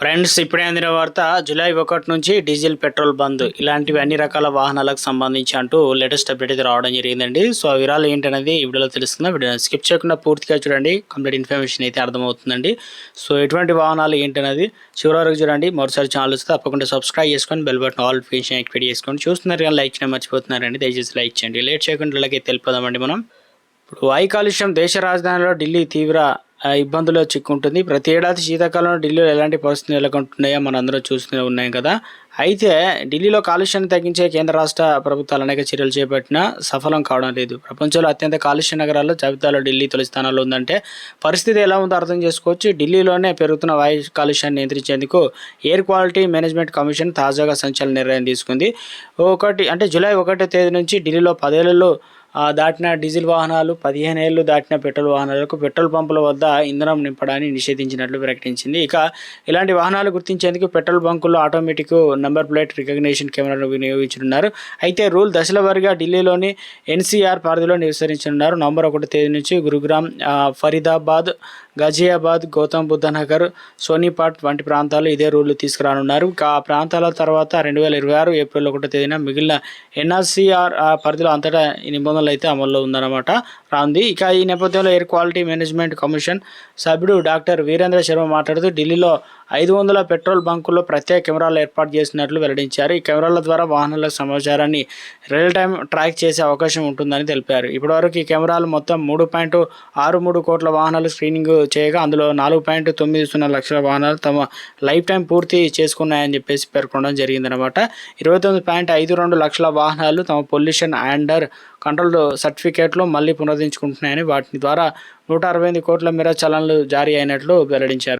Friends ఇప్పుడే అందిన వార్త జూలై ఒకటి నుంచి డీజిల్ పెట్రోల్ బంద్. ఇలాంటివి అన్ని రకాల వాహనాలకు సంబంధించి అంటూ లేటెస్ట్ అప్డేట్ అయితే రావడం జరిగిందండి. సో ఆ వివరాలు ఏంటనేది ఈ వీడియోలో తెలుస్తుందా వీడియో స్కిప్ చేయకుండా పూర్తిగా చూడండి. కంప్లీట్ ఇన్ఫర్మేషన్ అయితే అర్థమవుతుందండి. సో ఎటువంటి వాహనాలు ఏంటనేది చివరి వరకు చూడండి. మరోసారి ఛానల్ వస్తే తప్పకుండా సబ్స్క్రైబ్ చేసుకొని బెల్ బటన్ ఆల్ ఫీషన్ యాక్టివేట్ చేసుకోండి చూస్తున్నారు కానీ లైక్ చేయడం మర్చిపోతున్నారండి. దయచేసి లైక్ చేయండి. లేట్ చేయకుండా ఇలాగే తెలిపోదామండి మనం. ఇప్పుడు వాయు కాలుష్యం దేశ రాజధానిలో ఢిల్లీ తీవ్ర ఇబ్బందుల్లో చిక్కుంటుంది. ప్రతి ఏడాది శీతాకాలంలో ఢిల్లీలో ఎలాంటి పరిస్థితులు నెలకొంటున్నాయో మనందరం అందరూ చూస్తూనే ఉన్నాం కదా. అయితే ఢిల్లీలో కాలుష్యాన్ని తగ్గించే కేంద్ర రాష్ట్ర ప్రభుత్వాలు అనేక చర్యలు చేపట్టినా సఫలం కావడం లేదు. ప్రపంచంలో అత్యంత కాలుష్య నగరాల్లో జాబితాలో ఢిల్లీ తొలి స్థానంలో ఉందంటే పరిస్థితి ఎలా ఉందో అర్థం చేసుకోవచ్చు. ఢిల్లీలోనే పెరుగుతున్న వాయు కాలుష్యాన్ని నియంత్రించేందుకు ఎయిర్ క్వాలిటీ మేనేజ్మెంట్ కమిషన్ తాజాగా సంచలన నిర్ణయం తీసుకుంది. ఒకటి అంటే జూలై ఒకటో తేదీ నుంచి ఢిల్లీలో పదేళ్ళలో దాటిన డీజిల్ వాహనాలు పదిహేను ఏళ్ళు దాటిన పెట్రోల్ వాహనాలకు పెట్రోల్ పంపుల వద్ద ఇంధనం నింపడాన్ని నిషేధించినట్లు ప్రకటించింది. ఇక ఇలాంటి వాహనాలు గుర్తించేందుకు పెట్రోల్ బంకుల్లో ఆటోమేటిక్ నంబర్ ప్లేట్ రికగ్నిషన్ కెమెరాను వినియోగించనున్నారు. అయితే రూల్ దశల వారీగా ఢిల్లీలోని ఎన్సీఆర్ పరిధిలో నివసరించనున్నారు నవంబర్ ఒకటి తేదీ నుంచి గురుగ్రామ్ ఫరీదాబాద్ గజియాబాద్ గౌతమ్ బుద్ధ నగర్ సోనీపాట్ వంటి ప్రాంతాలు ఇదే రూళ్ళు తీసుకురానున్నారు. ఆ ప్రాంతాల తర్వాత రెండు వేల ఇరవై ఆరు ఏప్రిల్ ఒకటో తేదీన మిగిలిన ఎన్ఆర్సీఆర్ పరిధిలో అంతటా ఈ నిబంధనలు అయితే అమల్లో ఉందన్నమాట. రాంది ఇక ఈ నేపథ్యంలో ఎయిర్ క్వాలిటీ మేనేజ్మెంట్ కమిషన్ సభ్యుడు డాక్టర్ వీరేంద్ర శర్మ మాట్లాడుతూ ఢిల్లీలో ఐదు వందల పెట్రోల్ బంకుల్లో ప్రత్యేక కెమెరాలు ఏర్పాటు చేసి చేసినట్లు వెల్లడించారు. ఈ కెమెరాల ద్వారా వాహనాల సమాచారాన్ని రియల్ టైం ట్రాక్ చేసే అవకాశం ఉంటుందని తెలిపారు. ఇప్పటివరకు ఈ కెమెరాలు మొత్తం మూడు పాయింట్ ఆరు మూడు కోట్ల వాహనాలు స్క్రీనింగ్ చేయగా అందులో నాలుగు పాయింట్ తొమ్మిది సున్నా లక్షల వాహనాలు తమ లైఫ్ టైం పూర్తి చేసుకున్నాయని చెప్పేసి పేర్కొనడం జరిగిందనమాట ఇరవై తొమ్మిది పాయింట్ ఐదు రెండు లక్షల వాహనాలు తమ పొల్యూషన్ అండర్ కంట్రోల్ సర్టిఫికేట్లు మళ్ళీ పునరుద్ధరించుకుంటున్నాయని వాటి ద్వారా నూట అరవై ఎనిమిది కోట్ల మేర చలన్లు జారీ అయినట్లు వెల్లడించారు.